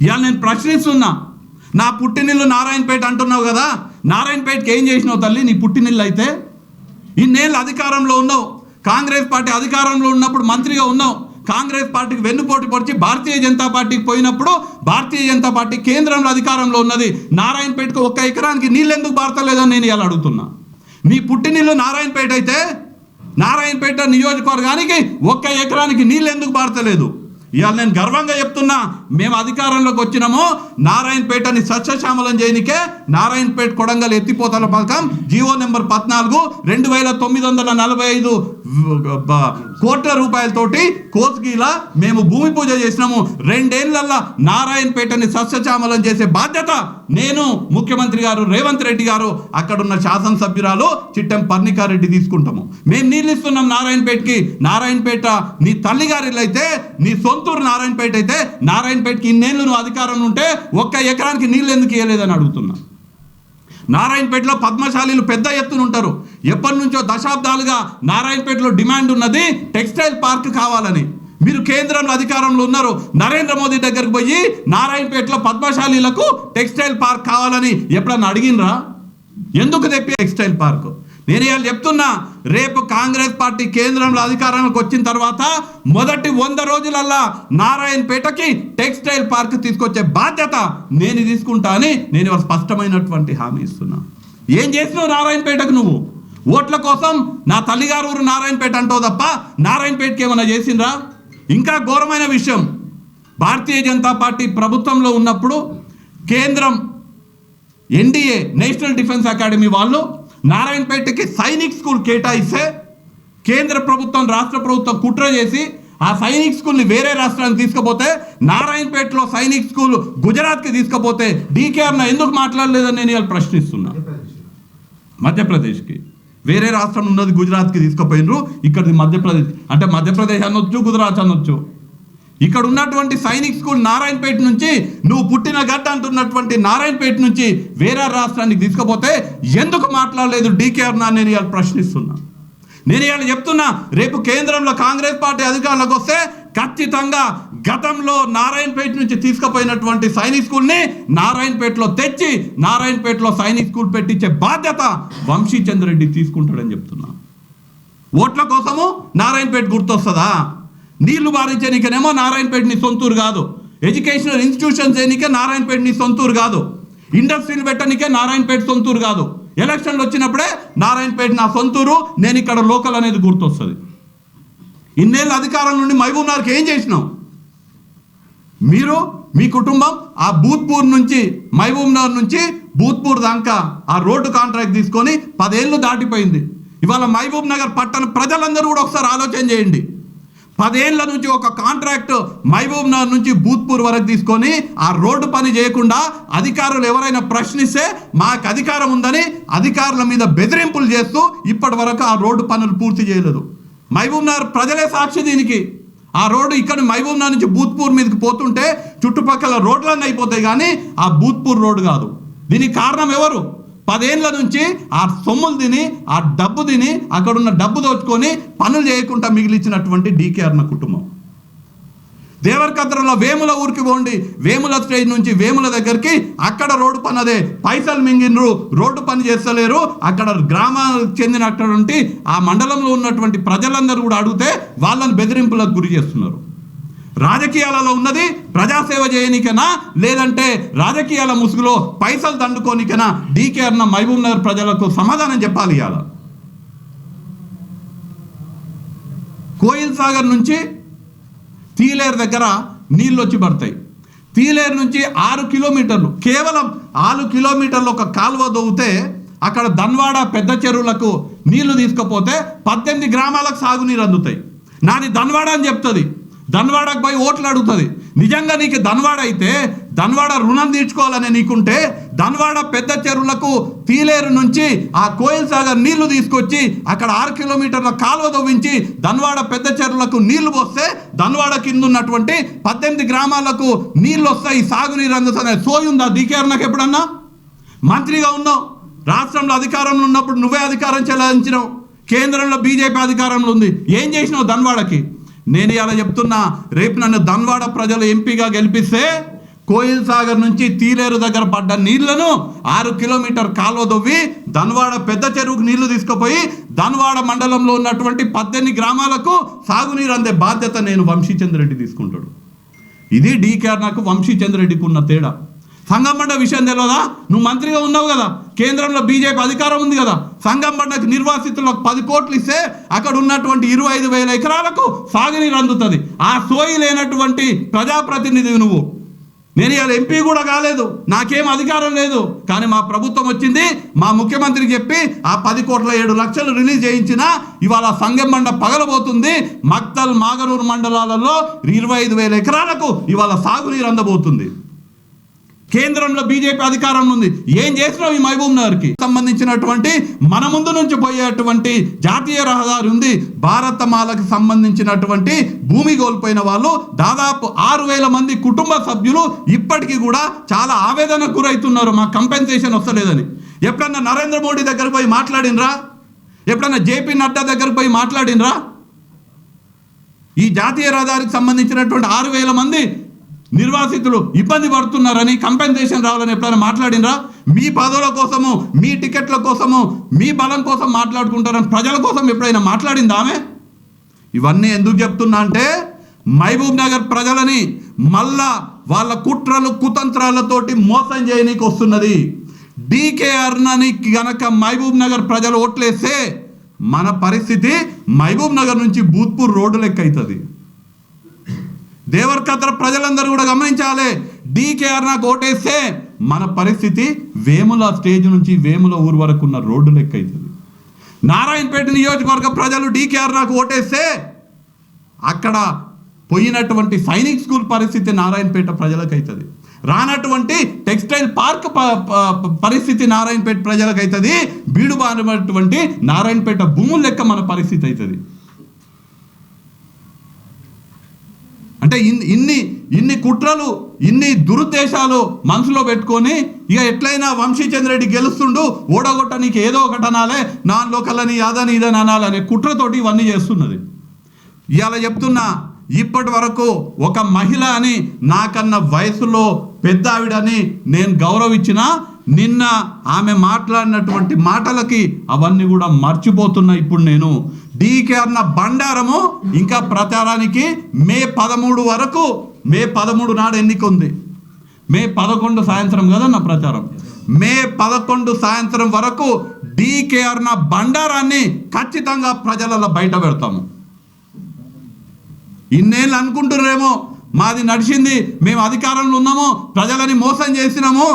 ఇవాళ నేను ప్రశ్నిస్తున్నా. నా పుట్టినిల్లు నారాయణపేట అంటున్నావు కదా నారాయణపేటకి ఏం చేసినావు తల్లి? నీ పుట్టినిల్లు అయితే? ఇన్నేళ్ళు అధికారంలో ఉన్నావు. కాంగ్రెస్ పార్టీ అధికారంలో ఉన్నప్పుడు మంత్రిగా ఉన్నావు. కాంగ్రెస్ పార్టీకి వెన్నుపోటు పొడిచి భారతీయ జనతా పార్టీకి పోయినప్పుడు భారతీయ జనతా పార్టీ కేంద్రంలో అధికారంలో ఉన్నది. నారాయణపేటకు ఒక్క ఎకరానికి నీళ్ళు ఎందుకు పారతలేదని నేను ఇలా అడుగుతున్నా. నీ పుట్టినిల్లు నారాయణపేట అయితే నారాయణపేట నియోజకవర్గానికి ఒక్క ఎకరానికి నీళ్ళు ఎందుకు పారతలేదు? ఇవాళ నేను గర్వంగా చెప్తున్నా మేము అధికారంలోకి వచ్చినామో నారాయణపేటని సస్యశ్యామలం చేయనికే నారాయణపేట కొడంగల్ ఎత్తిపోతల పథకం జీవో నెంబర్ పద్నాలుగు రెండు వేల తొమ్మిది వందల నలభై ఐదు కోట్ల రూపాయలతోటి కోస్గిలా మేము భూమి పూజ చేసినాము. రెండేళ్ళల్లా నారాయణపేటని సస్యశ్యామలం చేసే బాధ్యత నేను ముఖ్యమంత్రి గారు రేవంత్ రెడ్డి గారు అక్కడున్న శాసనసభ్యురాలు చిట్టెం పర్ణికారెడ్డి తీసుకుంటాము. మేము నీళ్ళు ఇస్తున్నాం నారాయణపేటకి. నారాయణపేట నీ తల్లిగారి ఇల్లు అయితే నీ సొంతూరు నారాయణపేట అయితే నారాయణ నారాయణపేటకి ఇన్నేళ్ళు నువ్వు అధికారంలో ఉంటే ఒక్క ఎకరానికి నీళ్ళు ఎందుకు ఇవ్వలేదని అడుగుతున్నా. నారాయణపేటలో పద్మశాలీలు పెద్ద ఎత్తున ఉంటారు. ఎప్పటి నుంచో దశాబ్దాలుగా నారాయణపేటలో డిమాండ్ ఉన్నది టెక్స్టైల్ పార్క్ కావాలని. మీరు కేంద్రంలో అధికారంలో ఉన్నారు. నరేంద్ర మోదీ దగ్గరకు పోయి నారాయణపేటలో పద్మశాలీలకు టెక్స్టైల్ పార్క్ కావాలని ఎప్పుడన్నా అడిగినరా ఎందుకు తెప్పి టెక్స్టైల్ పార్క్? నేను ఇవాళ చెప్తున్నా రేపు కాంగ్రెస్ పార్టీ కేంద్రంలో అధికారంలోకి వచ్చిన తర్వాత మొదటి వంద రోజులల్లా నారాయణపేటకి టెక్స్టైల్ పార్క్ తీసుకొచ్చే బాధ్యత నేను తీసుకుంటా అని నేను ఇవాళ స్పష్టమైనటువంటి హామీ ఇస్తున్నా. ఏం చేసినావు నారాయణపేటకు నువ్వు? ఓట్ల కోసం నా తల్లిగారు ఊరు నారాయణపేట అంటావు తప్ప నారాయణపేటకి ఏమైనా చేసిండ్రా? ఇంకా ఘోరమైన విషయం. భారతీయ జనతా పార్టీ ప్రభుత్వంలో ఉన్నప్పుడు కేంద్రం ఎన్డీఏ నేషనల్ డిఫెన్స్ అకాడమీ వాళ్ళు నారాయణపేటకి సైనిక్ స్కూల్ కేటాయిస్తే కేంద్ర ప్రభుత్వం రాష్ట్ర ప్రభుత్వం కుట్ర చేసి ఆ సైనిక్ స్కూల్ని వేరే రాష్ట్రానికి తీసుకుపోతే నారాయణపేటలో సైనిక్ స్కూల్ గుజరాత్కి తీసుకుపోతే డీకేఆర్న ఎందుకు మాట్లాడలేదని నేను ఇవాళ ప్రశ్నిస్తున్నా. మధ్యప్రదేశ్కి. వేరే రాష్ట్రం ఉన్నది గుజరాత్కి తీసుకుపోయినరు ఇక్కడిది మధ్యప్రదేశ్. అంటే మధ్యప్రదేశ్ అనొచ్చు గుజరాత్ అనొచ్చు. ఇక్కడ ఉన్నటువంటి సైనిక్ స్కూల్ నారాయణపేట నుంచి నువ్వు పుట్టిన గడ్డ అంటున్నటువంటి నారాయణపేట నుంచి వేరే రాష్ట్రానికి తీసుకుపోతే ఎందుకు మాట్లాడలేదు డీకేఆర్ నా నేను ఇవాళ ప్రశ్నిస్తున్నా. నేను ఇవాళ చెప్తున్నా రేపు కేంద్రంలో కాంగ్రెస్ పార్టీ అధికారంలోకి వస్తే ఖచ్చితంగా గతంలో నారాయణపేట నుంచి తీసుకుపోయినటువంటి సైనిక్ స్కూల్ని నారాయణపేటలో తెచ్చి నారాయణపేటలో సైనిక్ స్కూల్ పెట్టించే బాధ్యత వంశీచంద్రెడ్డి తీసుకుంటాడని చెప్తున్నా. ఓట్ల కోసము నారాయణపేట గుర్తొస్తుందా? నీళ్ళు బారించనీకనేమో నారాయణపేట నీ సొంతూరు కాదు. ఎడ్యుకేషనల్ ఇన్స్టిట్యూషన్స్ చేయనికే నారాయణపేట నీ సొంతూరు కాదు. ఇండస్ట్రీలు పెట్టనికే నారాయణపేట సొంతూరు కాదు. ఎలక్షన్లు వచ్చినప్పుడే నారాయణపేట నా సొంతూరు నేను ఇక్కడ లోకల్ అనేది గుర్తొస్తుంది. ఇన్నేళ్ళ అధికారం నుండి మహబూబ్నగర్కి ఏం చేసినావు మీరు మీ కుటుంబం ఆ భూత్పూర్ నుంచి మహబూబ్నగర్ నుంచి భూత్పూర్ దాకా ఆ రోడ్డు కాంట్రాక్ట్ తీసుకొని పదేళ్ళు దాటిపోయింది. ఇవాళ మహబూబ్ నగర్ పట్టణ ప్రజలందరూ కూడా ఒకసారి ఆలోచన చేయండి. పదేళ్ళ నుంచి ఒక కాంట్రాక్ట్ మహబూబ్ నగర్ నుంచి భూత్పూర్ వరకు తీసుకొని ఆ రోడ్డు పని చేయకుండా అధికారులు ఎవరైనా ప్రశ్నిస్తే మాకు అధికారం ఉందని అధికారుల మీద బెదిరింపులు చేస్తూ ఇప్పటి వరకు ఆ రోడ్డు పనులు పూర్తి చేయలేదు. మహబూబ్ నగర్ ప్రజలే సాక్షి దీనికి. ఆ రోడ్డు ఇక్కడ మహబూబ్ నగర్ నుంచి భూత్పూర్ మీదకి పోతుంటే చుట్టుపక్కల రోడ్లన్నీ అయిపోతాయి కానీ ఆ భూత్పూర్ రోడ్డు కాదు. దీనికి కారణం ఎవరు? పదేళ్ళ నుంచి ఆ సొమ్ములు తిని ఆ డబ్బు తిని అక్కడున్న డబ్బు దోచుకొని పనులు చేయకుండా మిగిలిచ్చినటువంటి డీకే అన్న కుటుంబం. దేవరకద్రలో వేముల ఊరికి పోండి. వేముల స్టేజ్ నుంచి వేముల దగ్గరికి అక్కడ రోడ్డు పని అదే. పైసలు మింగినరు రోడ్డు పని చేస్తలేరు. అక్కడ గ్రామాలకు చెందిన అటువంటి ఆ మండలంలో ఉన్నటువంటి ప్రజలందరూ కూడా అడిగితే వాళ్ళని బెదిరింపులకు గురి చేస్తున్నారు. రాజకీయాలలో ఉన్నది ప్రజాసేవ చేయనికనా లేదంటే రాజకీయాల ముసుగులో పైసలు దండుకోనికనా డీకే అన్న మహబూబ్ నగర్ ప్రజలకు సమాధానం చెప్పాలి ఇవాళ. కోయిల్ సాగర్ నుంచి తీలేరు దగ్గర నీళ్ళు వచ్చి పడతాయి. తీలేరు నుంచి ఆరు కిలోమీటర్లు కేవలం ఆరు కిలోమీటర్లు ఒక కాలువ దొవ్వుతే అక్కడ దన్వాడ పెద్ద చెరువులకు నీళ్ళు తీసుకపోతే పద్దెనిమిది గ్రామాలకు సాగునీరు అందుతాయి. నాది దన్వాడ అని చెప్తుంది. ధన్వాడకు పోయి ఓట్లు అడుగుతుంది. నిజంగా నీకు ధన్వాడ అయితే ధన్వాడ రుణం తీర్చుకోవాలని నీకుంటే ధన్వాడ పెద్ద చెరువులకు తీలేరు నుంచి ఆ కోయిల్ సాగర్ నీళ్ళు తీసుకొచ్చి అక్కడ ఆరు కిలోమీటర్ల కాలువ తవ్వించి ధన్వాడ పెద్ద చెరువులకు నీళ్ళు పోస్తే ధన్వాడ కింద ఉన్నటువంటి పద్దెనిమిది గ్రామాలకు నీళ్ళు వస్తాయి సాగునీరు అందుతుంది సోయి ఉందా డీకేఆర్ నాకు ఎప్పుడన్నా? మంత్రిగా ఉన్నావు. రాష్ట్రంలో అధికారంలో ఉన్నప్పుడు నువ్వే అధికారం చెలాయించినావు. కేంద్రంలో బీజేపీ అధికారంలో ఉంది. ఏం చేసినావు ధన్వాడకి? నేను ఇలా చెప్తున్నా రేపు నన్ను ధన్వాడ ప్రజలు ఎంపీగా గెలిపిస్తే కోయిల్ సాగర్ నుంచి తీలేరు దగ్గర పడ్డ నీళ్ళను ఆరు కిలోమీటర్ కాలువ దొవ్వి ధన్వాడ పెద్ద చెరువుకు నీళ్ళు తీసుకుపోయి ధన్వాడ మండలంలో ఉన్నటువంటి పద్దెనిమిది గ్రామాలకు సాగునీరు అందే బాధ్యత నేను వంశీచంద్రెడ్డి తీసుకుంటాడు. ఇది డీకేఆర్ నాకు వంశీచంద్రెడ్డికి ఉన్న తేడా. సంగమండ విషయం తెలియదా నువ్వు మంత్రిగా ఉన్నావు కదా. కేంద్రంలో బీజేపీ అధికారం ఉంది కదా. సంగంబండకు నిర్వాసితులకు పది కోట్లు ఇస్తే అక్కడ ఉన్నటువంటి ఇరవై ఐదు వేల ఎకరాలకు సాగునీరు అందుతుంది. ఆ సోయి లేనటువంటి ప్రజాప్రతినిధి నువ్వు. నేను ఇవాళ ఎంపీ కూడా కాలేదు. నాకేం అధికారం లేదు. కానీ మా ప్రభుత్వం వచ్చింది. మా ముఖ్యమంత్రికి చెప్పి ఆ పది కోట్ల ఏడు లక్షలు రిలీజ్ చేయించిన ఇవాళ సంగం మండ పగలబోతుంది. మక్తల్ మాగనూరు మండలాలలో ఇరవై ఐదు వేల ఎకరాలకు ఇవాళ సాగునీరు అందబోతుంది. కేంద్రంలో బీజేపీ అధికారంలో ఉంది. ఏం చేసినావు ఈ మహబూబ్ నగర్కి? సంబంధించినటువంటి మన ముందు నుంచి పోయేటువంటి జాతీయ రహదారి ఉంది. భారతమాలకు సంబంధించినటువంటి భూమి కోల్పోయిన వాళ్ళు దాదాపు ఆరు వేల మంది కుటుంబ సభ్యులు ఇప్పటికీ కూడా చాలా ఆవేదనకు గురవుతున్నారు మా కంపెన్సేషన్ వస్తలేదని. ఎప్పుడన్నా నరేంద్ర మోడీ దగ్గర పోయి మాట్లాడినరా? ఎప్పుడన్నా జేపీ నడ్డా దగ్గర పోయి మాట్లాడినరా? ఈ జాతీయ రహదారికి సంబంధించినటువంటి ఆరు వేల మంది నిర్వాసితులు ఇబ్బంది పడుతున్నారని కంపెన్సేషన్ రావాలని ఎప్పుడైనా మాట్లాడినరా? మీ పదవుల కోసము మీ టికెట్ల కోసము మీ బలం కోసం మాట్లాడుకుంటారని ప్రజల కోసం ఎప్పుడైనా మాట్లాడిందా ఆమె? ఇవన్నీ ఎందుకు చెప్తున్నా అంటే మహబూబ్ నగర్ ప్రజలని మళ్ళా వాళ్ళ కుట్రలు కుతంత్రాలతోటి మోసం చేయనీకి వస్తున్నది. డీకేఆర్నని గనక మహబూబ్ నగర్ ప్రజలు ఓట్లేస్తే మన పరిస్థితి మహబూబ్ నగర్ నుంచి భూత్పూర్ రోడ్డు లెక్క అవుతుంది దేవరకద్ర ప్రజలందరూ కూడా గమనించాలి. డీకేఆర్ నాకు ఓటేస్తే మన పరిస్థితి వేముల స్టేజ్ నుంచి వేముల ఊరు వరకు ఉన్న రోడ్డు లెక్క అవుతుంది. నారాయణపేట నియోజకవర్గ ప్రజలు డీకేఆర్ నాకు ఓటేస్తే అక్కడ పోయినటువంటి సైనిక్ స్కూల్ పరిస్థితి నారాయణపేట ప్రజలకు అవుతుంది. రానటువంటి టెక్స్టైల్ పార్క్ ప- పరిస్థితి నారాయణపేట ప్రజలకు అవుతుంది. బీడు బారినటువంటి నారాయణపేట భూముల లెక్క మన పరిస్థితి అవుతుంది. అంటే ఇన్ని ఇన్ని ఇన్ని కుట్రలు ఇన్ని దురుద్దేశాలు మనసులో పెట్టుకొని ఇక ఎట్లయినా వంశీచంద్రెడ్డి గెలుస్తుండు ఓడగొట్ట నీకు ఏదో ఒకటి అనాలే నా లోకలని యాదని ఇదని అనాలనే కుట్రతోటి ఇవన్నీ చేస్తున్నది. ఇవాళ చెప్తున్నా ఇప్పటి వరకు ఒక మహిళ అని నాకన్న వయసులో పెద్ద ఆవిడని నేను గౌరవించిన నిన్న ఆమె మాట్లాడినటువంటి మాటలకి అవన్నీ కూడా మర్చిపోతున్నా ఇప్పుడు నేను డీకే అన్న బండారము ఇంకా ప్రచారానికి మే పదమూడు వరకు మే పదమూడు నాడు ఎన్నిక ఉంది మే పదకొండు సాయంత్రం కదా నా ప్రచారం? మే పదకొండు సాయంత్రం వరకు డీకేఆర్ నా బండారాన్ని ఖచ్చితంగా ప్రజలలో బయట పెడతాము. ఇన్నేళ్ళు అనుకుంటున్నారేమో మాది నడిచింది మేము అధికారంలో ఉన్నాము ప్రజలని మోసం చేసినాము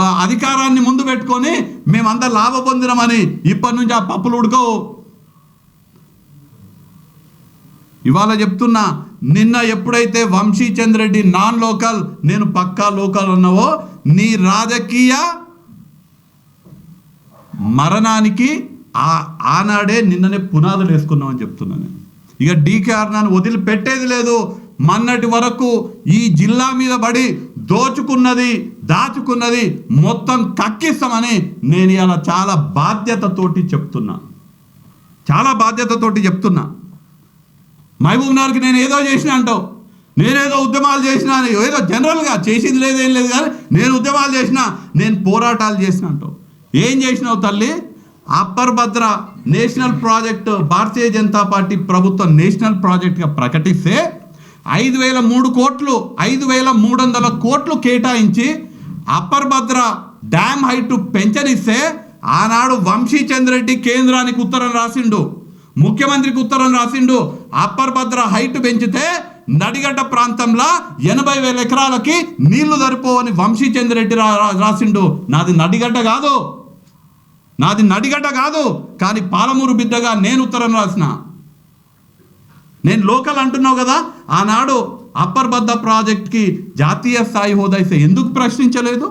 అధికారాన్ని ముందు పెట్టుకొని మేమంతా లాభ పొందినామని ఇప్పటి నుంచి ఆ పప్పులు ఉడకవు. ఇవాళ చెప్తున్నా నిన్న ఎప్పుడైతే వంశీచంద్రెడ్డి నాన్ లోకల్ నేను పక్కా లోకల్ అన్నావో నీ రాజకీయ మరణానికి ఆ ఆనాడే నిన్ననే పునాదులు వేసుకున్నామని చెప్తున్నాను నేను. ఇక డీకే నన్ను వదిలిపెట్టేది లేదు. మన్నటి వరకు ఈ జిల్లా మీద పడి దోచుకున్నది దాచుకున్నది మొత్తం కక్కిస్తామని నేను ఇలా చాలా బాధ్యతతోటి చెప్తున్నా. చాలా బాధ్యతతోటి చెప్తున్నా. మహబూబ్ నగర్కి నేను ఏదో చేసిన అంటావు. నేనేదో ఉద్యమాలు చేసిన అని ఏదో జనరల్గా చేసింది లేదు ఏం లేదు కానీ నేను ఉద్యమాలు చేసిన నేను పోరాటాలు చేసిన అంటావు. ఏం చేసినావు తల్లి? Upper Bhadra national project Bharatiya Janata Party ప్రభుత్వం నేషనల్ ప్రాజెక్ట్గా ప్రకటిస్తే ఐదు వేల మూడు కోట్లు ఐదు వేల మూడు వందల కోట్లు కేటాయించి అప్పర్ భద్ర డ్యామ్ హైట్ పెంచనిస్తే ఆనాడు వంశీచంద్రెడ్డి కేంద్రానికి ఉత్తరం రాసిండు ముఖ్యమంత్రికి ఉత్తరం రాసిండు. అప్పర్ భద్ర హైట్ పెంచితే నడిగడ్డ ప్రాంతంలో ఎనభై వేల ఎకరాలకి నీళ్ళు సరిపోవని వంశీచంద్రెడ్డి రా రాసిండు. నాది నడిగడ్డ కాదు. నాది నడిగడ్డ కాదు. కానీ పాలమూరు బిడ్డగా నేను ఉత్తరం రాసిన. నేను లోకల్ అంటున్నావు కదా ఆనాడు అప్పర్ బద్ద ప్రాజెక్ట్కి జాతీయ స్థాయి హోదా ఇస్తే ఎందుకు ప్రశ్నించలేదు?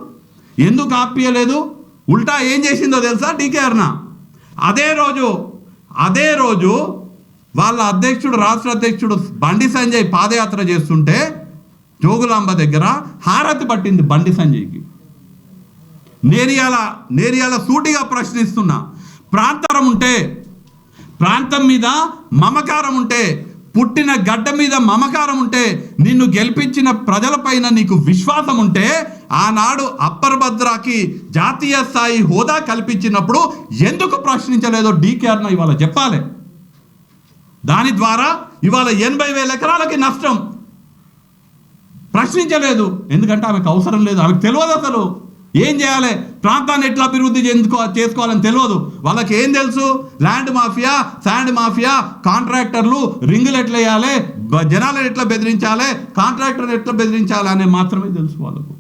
ఎందుకు ఆపియలేదు? ఉల్టా ఏం చేసిందో తెలుసా డీకేఆర్న అదే రోజు అదే రోజు వాళ్ళ అధ్యక్షుడు రాష్ట్ర అధ్యక్షుడు బండి సంజయ్ పాదయాత్ర చేస్తుంటే జోగులాంబ దగ్గర హారతి పట్టింది బండి సంజయ్కి. నేరియాల నేరియాల సూటిగా ప్రశ్నిస్తున్నా. ప్రాంతరం ఉంటే ప్రాంతం మీద మమకారం ఉంటే పుట్టిన గడ్డ మీద మమకారం ఉంటే నిన్ను గెలిపించిన ప్రజలపైన నీకు విశ్వాసం ఉంటే ఆనాడు అప్పర్ భద్రాకి జాతీయ స్థాయి హోదా కల్పించినప్పుడు ఎందుకు ప్రశ్నించలేదో డీకేఆర్న ఇవాళ చెప్పాలి. దాని ద్వారా ఇవాళ ఎనభై వేల ఎకరాలకి నష్టం. ప్రశ్నించలేదు. ఎందుకంటే ఆమెకు అవసరం లేదు. ఆమెకు తెలియదు అసలు. ఏం చేయాలి? ప్రాంతాన్ని ఎట్లా అభివృద్ధి చెందుకో చేసుకోవాలని తెలియదు వాళ్ళకి ఏం తెలుసు? ల్యాండ్ మాఫియా శాండ్ మాఫియా కాంట్రాక్టర్లు రింగులు ఎట్లా వేయాలి? జనాలను ఎట్లా బెదిరించాలి? కాంట్రాక్టర్ని ఎట్లా బెదిరించాలి అనే మాత్రమే తెలుసు వాళ్ళకు.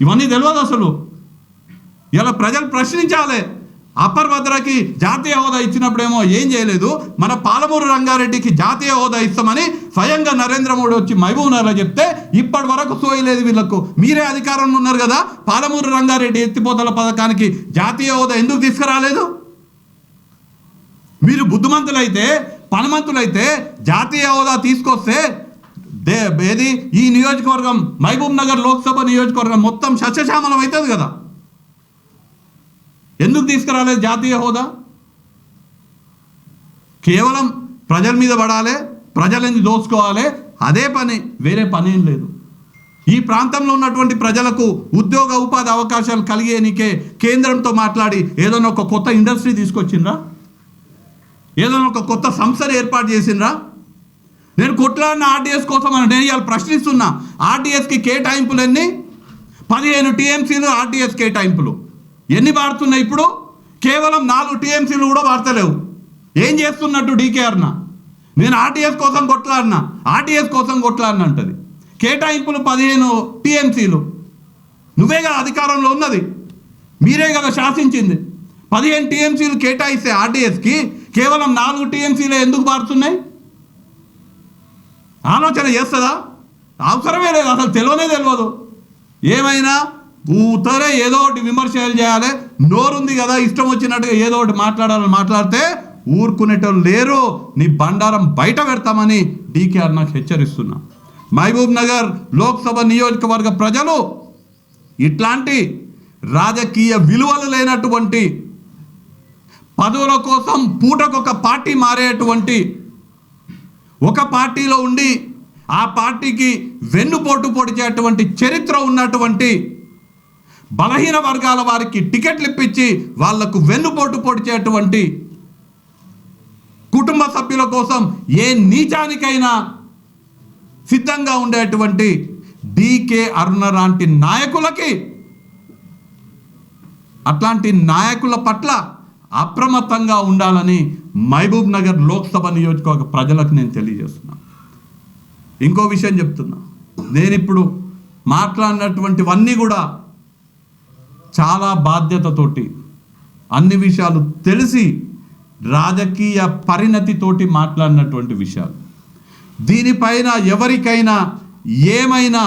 ఇవన్నీ తెలియదు అసలు. ఇలా ప్రజలు ప్రశ్నించాలి. అప్పర్ భద్రకి జాతీయ హోదా ఇచ్చినప్పుడేమో ఏం చేయలేదు. మన పాలమూరు రంగారెడ్డికి జాతీయ హోదా ఇస్తామని స్వయంగా నరేంద్ర మోడీ వచ్చి మహబూబ్ నగర్లో చెప్తే ఇప్పటి వరకు సోయలేదు వీళ్ళకు. మీరే అధికారంలో ఉన్నారు కదా పాలమూరు రంగారెడ్డి ఎత్తిపోతల పథకానికి జాతీయ హోదా ఎందుకు తీసుకురాలేదు? మీరు బుద్ధిమంతులైతే పనమంతులైతే జాతీయ హోదా తీసుకొస్తే దే ఏది? ఈ నియోజకవర్గం మహబూబ్ నగర్ లోక్సభ నియోజకవర్గం మొత్తం సస్యశ్యామలం అవుతుంది కదా. ఎందుకు తీసుకురాలేదు జాతీయ హోదా? కేవలం ప్రజల మీద పడాలి ప్రజలని దోచుకోవాలి అదే పని వేరే పని ఏం లేదు. ఈ ప్రాంతంలో ఉన్నటువంటి ప్రజలకు ఉద్యోగ ఉపాధి అవకాశాలు కలిగేనికే కేంద్రంతో మాట్లాడి ఏదైనా ఒక కొత్త ఇండస్ట్రీ తీసుకొచ్చిండ్రా? ఏదైనా ఒక కొత్త సంస్థను ఏర్పాటు చేసిండ్రా? నేను కొట్లాడిన ఆర్డీఎస్ కోసం అని నేను ఇవాళ ప్రశ్నిస్తున్నా. ఆర్డీఎస్కి కేటాయింపులన్నీ పదిహేను టీఎంసీలు ఆర్డీఎస్ కేటాయింపులు. ఎన్ని వాడుతున్నాయి ఇప్పుడు? కేవలం నాలుగు టీఎంసీలు కూడా వాడతలేవు. ఏం చేస్తున్నట్టు డీకేఆర్న నేను ఆర్టీఎస్ కోసం కొట్లాడినా? ఆర్టీఎస్ కోసం కొట్లాడిన అంటది. కేటాయింపులు పదిహేను టీఎంసీలు. నువ్వే కదా అధికారంలో ఉన్నది. మీరే కదా శాసించింది. పదిహేను టీఎంసీలు కేటాయిస్తే ఆర్టీఎస్కి కేవలం నాలుగు టీఎంసీలే ఎందుకు మారుతున్నాయి ఆలోచన చేస్తుందా? అవసరమే లేదు. అసలు తెలియనే తెలియదు. ఏమైనా ఊతరే ఏదో ఒకటి విమర్శలు చేయాలి. నోరుంది కదా ఇష్టం వచ్చినట్టుగా ఏదో ఒకటి మాట్లాడాలని మాట్లాడితే ఊరుకునేటోళ్ళు లేరు. నీ బండారం బయట పెడతామని డీకేఆర్ నాకు హెచ్చరిస్తున్నా. మహబూబ్ నగర్ లోక్సభ నియోజకవర్గ ప్రజలు ఇట్లాంటి రాజకీయ విలువలు లేనటువంటి పదవుల కోసం పూటకొక పార్టీ మారేటువంటి ఒక పార్టీలో ఉండి ఆ పార్టీకి వెన్నుపోటు పొడిచేటువంటి చరిత్ర ఉన్నటువంటి బలహీన వర్గాల వారికి టికెట్లు ఇప్పించి వాళ్ళకు వెన్నుపోటు పొడిచేటువంటి కుటుంబ సభ్యుల కోసం ఏ నీచానికైనా సిద్ధంగా ఉండేటువంటి డికే అరుణ లాంటి నాయకులకి అట్లాంటి నాయకుల పట్ల అప్రమత్తంగా ఉండాలని మహబూబ్ నగర్ లోక్సభ నియోజకవర్గ ప్రజలకు నేను తెలియజేస్తున్నా. ఇంకో విషయం చెప్తున్నా. నేను ఇప్పుడు మాట్లాడినటువంటివన్నీ కూడా చాలా బాధ్యతతోటి అన్ని విషయాలు తెలిసి రాజకీయ పరిణతితోటి మాట్లాడినటువంటి విషయాలు. దీనిపైన ఎవరికైనా ఏమైనా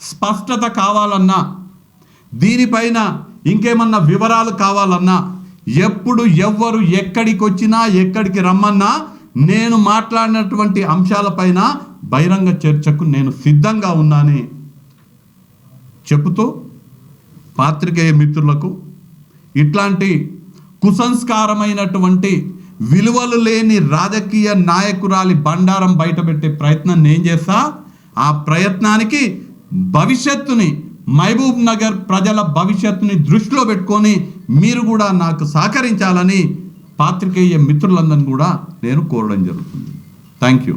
స్పష్టత కావాలన్నా దీనిపైన ఇంకేమన్నా వివరాలు కావాలన్నా ఎప్పుడు ఎవ్వరు ఎక్కడికి వచ్చినా ఎక్కడికి రమ్మన్నా నేను మాట్లాడినటువంటి అంశాలపైన బహిరంగ చర్చకు నేను సిద్ధంగా ఉన్నానని చెబుతూ పాత్రికేయ మిత్రులకు ఇట్లాంటి కుసంస్కారమైనటువంటి విలువలు లేని రాజకీయ నాయకురాలి బండారం బయటపెట్టే ప్రయత్నం నేను చేస్తా. ఆ ప్రయత్నానికి భవిష్యత్తుని మహబూబ్ నగర్ ప్రజల భవిష్యత్తుని దృష్టిలో పెట్టుకొని మీరు కూడా నాకు సహకరించాలని పాత్రికేయ మిత్రులందరినీ కూడా నేను కోరడం జరుగుతుంది. Thank you